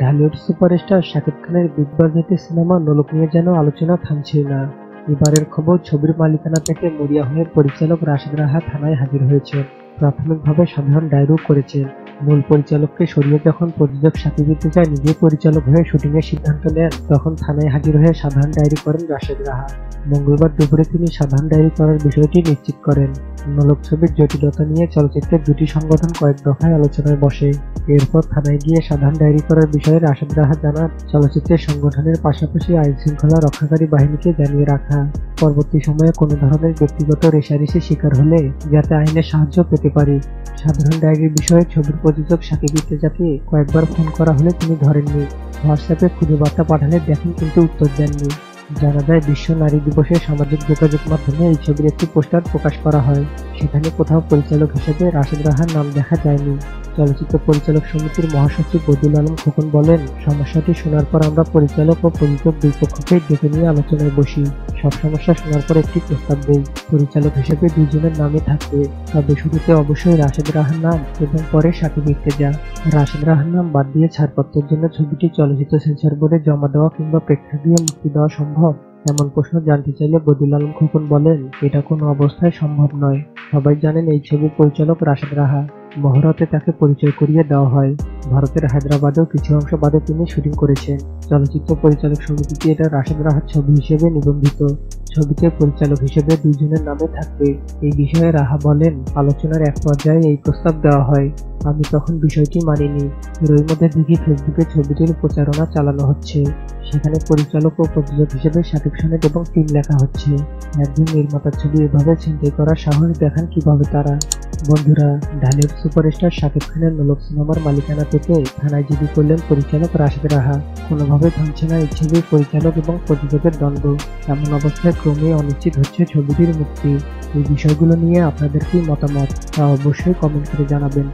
Dhallywood superstar Shakib খানের big বাজেটের cinema নোলক নিয়ে যেন আলোচনা থামছে না। এবারের খবর ছবির মালিকানা থেকে মরিয়া হয়ে পরিচালক রাশেদ রাহা থানায় হাজির হয়েছেন। প্রাথমিকভাবে সাধারণ ডায়েরিও করেছেন। মূল পরিচালককে সরিয়ে যখন প্রযোজক শাকিব ইর্তিজা নিজে পরিচালক হয়ে শুটিংয়ের সিদ্ধান্ত নেন, তখন থানায় হাজির হয়ে সাধারণ ডায়েরি করেন রাশেদ রাহা। মঙ্গলবার দুপুরে তিনি সাধারণ ডায়েরি করার বিষয়টি নিশ্চিত করেন। নোলক ছবির জটিলতা নিয়ে চলচ্চিত্রের দুটি সংগঠন কয়েক দফায় আলোচনায় বসে। এরপর থানায় গিয়ে সাধারণ ডায়েরি করার বিষয়ে রাশেদ রাহা জানান, চলচ্চিত্রের সংগঠনের পাশাপাশি আইন শৃঙ্খলা রক্ষাকারী বাহিনীকে জানিয়ে রাখা। পরবর্তী সময়ে কোনো ধরনের ব্যক্তিগত রেশারেশি শিকার হলে, যাতে আইনের সাহায্য পেতে পারি। সাধারণ ডায়েরির বিষয়ে ছবির প্রযোজক সাকিব ইর্তেজাকে কয়েকবার ফোন করা হলে তিনি ধরেননি। হোয়াটসঅ্যাপে খুদে বার্তা পাঠালে দেখেন কিন্তু উত্তর দেননি। জানা যায়, বিশ্ব নারী দিবসে সামাজিক যোগাযোগ মাধ্যমে এই ছবির একটি পোস্টার প্রকাশ করা হয়। সেখানে কোথাও পরিচালক হিসেবে রাশেদ রাহার নাম দেখা যায়নি। চলচ্চিত্র পরিচালক সমিতির মহাসচিব বদিউল আলম খোকন বলেন, সমস্যাটি শোনার পর আমরা পরিচালক ও প্রযোজক দুই পক্ষকে ডেকে নিয়ে আলোচনায় বসি। সব সমস্যা শোনার পর একটি প্রস্তাব দেই। পরিচালক হিসেবে দুজনের নামই থাকবে। তবে শুরুতে অবশ্যই রাশেদ রাহার নাম এবং পরে সাকিব ইর্তেজা রাশেদ রাহার নাম বাদ দিয়ে ছাড়পত্রের জন্য ছবিটি চলচ্চিত্র সেন্সর বোর্ডে জমা দেওয়া কিংবা প্রেক্ষাগৃহে মুক্তি দেওয়া সম্ভব? এমন প্রশ্ন জানতে চাইলে বদিউল আলম খোকন বলেন, এটা কোনো অবস্থায় সম্ভব নয়। সবাই জানেন এই ছবির পরিচালক রাশেদ রাহা। মহরতে তাকে পরিচয় করিয়ে দেওয়া হয়। ভারতের হায়দ্রাবাদেও কিছু অংশ বাদে তিনি শুটিং করেছেন। চলচ্চিত্র পরিচালক সমিতিতে এটা রাশেদ রাহার ছবি হিসেবে নিবন্ধিত। ছবিতে পরিচালক হিসেবে দুইজনের নামে থাকবে। এই বিষয়ে রাহা বলেন, আলোচনার এক পর্যায়ে এই প্রস্তাব দেওয়া হয়। আমি তখন বিষয়টি মানিনি। এরই মধ্যে দেখি ফেসবুকে ছবিটির প্রচারণা চালানো হচ্ছে। সেখানে পরিচালক ও প্রযোজক হিসেবে শাকিব খানের এবং টিম লেখা হচ্ছে। একদিন নির্মাতার ছবি এভাবে ছিনতাই করার সাহস দেখান কীভাবে তারা। বন্ধুরা ঢালিউড সুপারস্টার শাকিব খানের নলক সিনেমার মালিকানা থেকে থানায় জিডি করলেন পরিচালক রাশেদ রাহা। কোনোভাবে থামছে না এই পরিচালক এবং প্রযোজকের দ্বন্দ্ব। এমন অবস্থায় ক্রমে অনিশ্চিত হচ্ছে ছবিটির মুক্তি। এই বিষয়গুলো নিয়ে আপনাদের কি মতামত? তা অবশ্যই কমেন্ট করে জানাবেন।